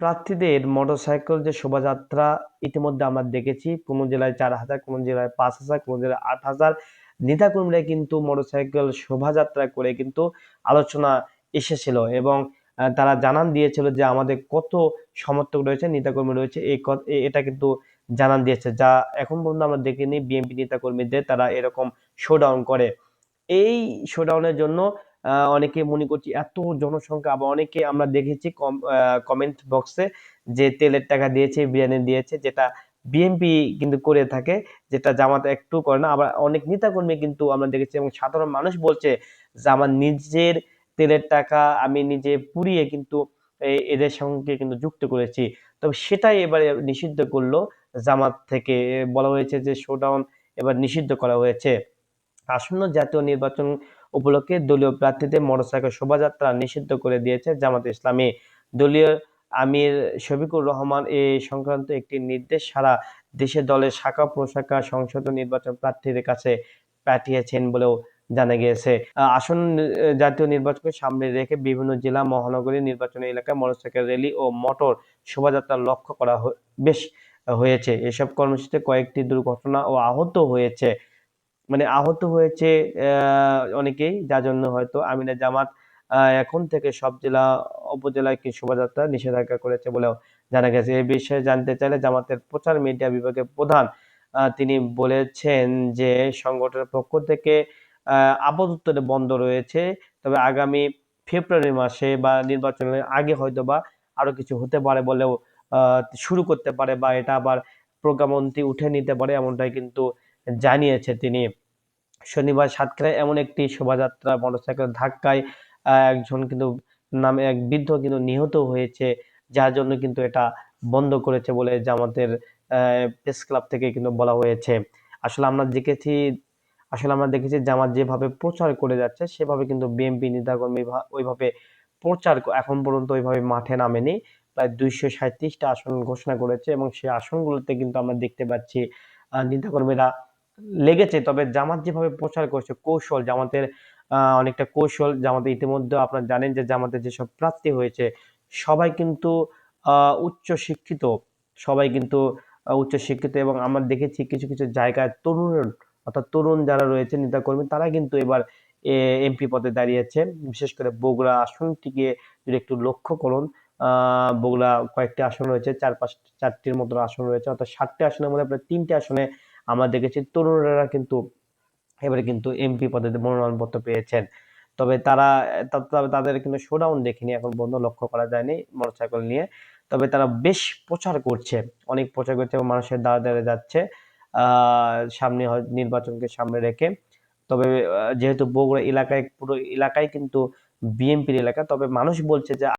প্রার্থীদের মোটরসাইকেল যে শোভাযাত্রা ইতিমধ্যে আমরা দেখেছি। কোনো জেলায় চার হাজার কোনো জেলায় পাঁচ হাজার কোনো জেলায় আট হাজার। নেতাকর্মীরা কিন্তু মোটরসাইকেল শোভাযাত্রা করে কিন্তু আলোচনা এসেছিল এবং তারা জানান দিয়েছিল যে আমাদের কত সমর্থক রয়েছে, নেতাকর্মী রয়েছে, এই এটা কিন্তু জানান দিয়েছে। যা এখন পর্যন্ত আমরা দেখিনি, বিএনপি নেতাকর্মীদের তারা এরকম শোডাউন করে। এই শোডাউনের জন্য অনেকে মনে করছি এত জনসংখ্যা, আবার অনেকে আমরা দেখেছি কমেন্ট বক্সে যে তেলের টাকা দিয়েছে, বিরিয়ানি দিয়েছে, যেটা বিএনপি কিন্তু করে থাকে, যেটা জামাত একটু করে না, আবার অনেক নেতাকর্মী কিন্তু আমরা দেখেছি এবং সাধারণ মানুষ বলছে যে আমার নিজের তেলের টাকা আমি নিজে পুড়িয়ে কিন্তু এদের সঙ্গে কিন্তু যুক্ত করেছি। তবে সেটাই এবারে নিষিদ্ধ করল জামাত থেকে বলা হয়েছে যে শোডাউন এবার নিষিদ্ধ করা হয়েছে। আসন্ন জাতীয় নির্বাচন উপলক্ষে দলীয় প্রার্থীদের মোটরসাইকেল শোভাযাত্রা নিষিদ্ধ করে দিয়েছে জামাত ইসলামী। দলীয় আমির শফিকুর রহমান এ সংক্রান্ত একটি নির্দেশ সারা দেশে দলের শাখা প্রশাখা সংসদ নির্বাচন প্রার্থীদের কাছে পাঠিয়েছেন বলেও জানা গিয়েছে। আহ, আসন্ন জাতীয় নির্বাচনকে সামনে রেখে বিভিন্ন জেলা মহানগরী নির্বাচনী এলাকায় মোটরসাইকেল র্যালি ও মোটর শোভাযাত্রা লক্ষ্য করা বেশ হয়েছে। এসব কর্মসূচিতে কয়েকটি দুর্ঘটনা ও আহত হয়েছে। মানে আহত হয়েছে অনেকেই। যার জন্য হয়তো আমিনা জামাত এখন থেকে সব জেলা, উপজেলায় কি শোভাযাত্রা নিষেধাজ্ঞা করেছে বলেও জানা গেছে। এই বিষয়ে জানতে চাইলে জামাতের প্রচার মিডিয়া বিভাগের প্রধান তিনি বলেছেন যে সংগঠনের পক্ষ থেকে আপাতত বন্ধ রয়েছে। তবে আগামী ফেব্রুয়ারি মাসে বা নির্বাচনের আগে হয়তো বা আরও কিছু হতে পারে বলেও শুরু করতে পারে বা এটা আবার প্রজ্ঞামন্ত্রী উঠে নিতে পারে এমনটাই কিন্তু জানিয়েছে তিনি। শনিবার সাতক্ষীরায় এমন একটি শোভাযাত্রা মোটরসাইকেল ধাক্কায় একজন কিন্তু নামে এক বৃদ্ধ কিন্তু নিহত হয়েছে, যার জন্য কিন্তু এটা বন্ধ করেছে বলে জামাতের প্রেস ক্লাব থেকে কিন্তু বলা হয়েছে। আসলে আমরা দেখেছি, আসলে আমরা দেখেছি জামাত যেভাবে প্রচার করে যাচ্ছে, সেভাবে কিন্তু বিএনপি, নেতাকর্মী ওইভাবে প্রচার এখন পর্যন্ত ওইভাবে মাঠে নামেনি। প্রায় দুইশো সাঁত্রিশটা আসন ঘোষণা করেছে এবং সেই আসনগুলোতে কিন্তু আমরা দেখতে পাচ্ছি নেতাকর্মীরা লেগেছে, তবে জামাত যেভাবে প্রচার করছে, কৌশল, জামাতের অনেকটা কৌশল, জামাতে ইতিমধ্যে আপনারা জানেন যে জামাতের যেসব প্রার্থী হয়েছে, সবাই কিন্তু উচ্চ শিক্ষিত সবাই কিন্তু উচ্চ শিক্ষিত এবং আমরা দেখেছি কিছু কিছু জায়গায় তরুণ, অর্থাৎ তরুণ যারা রয়েছে নেতাকর্মী, তারা কিন্তু এবার এমপি পদে দাঁড়িয়েছে, বিশেষ করে বগুড়া আসনটিকে যদি একটু লক্ষ্য করুন বগুড়া কয়েকটি আসন রয়েছে, চার পাঁচ, চারটির মতো আসন রয়েছে, অর্থাৎ ষাটটি আসনের মধ্যে প্রায় তিনটি আসনে আমরা দেখেছি তরুণরা কিন্তু এবারে কিন্তু এমপি পদে মনোনয়নপত্র পেয়েছেন। তবে তারা তবে তাদের কিন্তু শোডাউন দেখিনি এখন পর্যন্ত, লক্ষ্য করা যায়নি মোটরসাইকেল নিয়ে। তবে তারা বেশ প্রচার করছে, অনেক প্রচার করছে এবং মানুষের দ্বারা দ্বারা যাচ্ছে সামনে নির্বাচনকে সামনে রেখে। তবে যেহেতু বগুড়া এলাকায় পুরো এলাকায় কিন্তু বিএনপির এলাকা, তবে মানুষ বলছে যে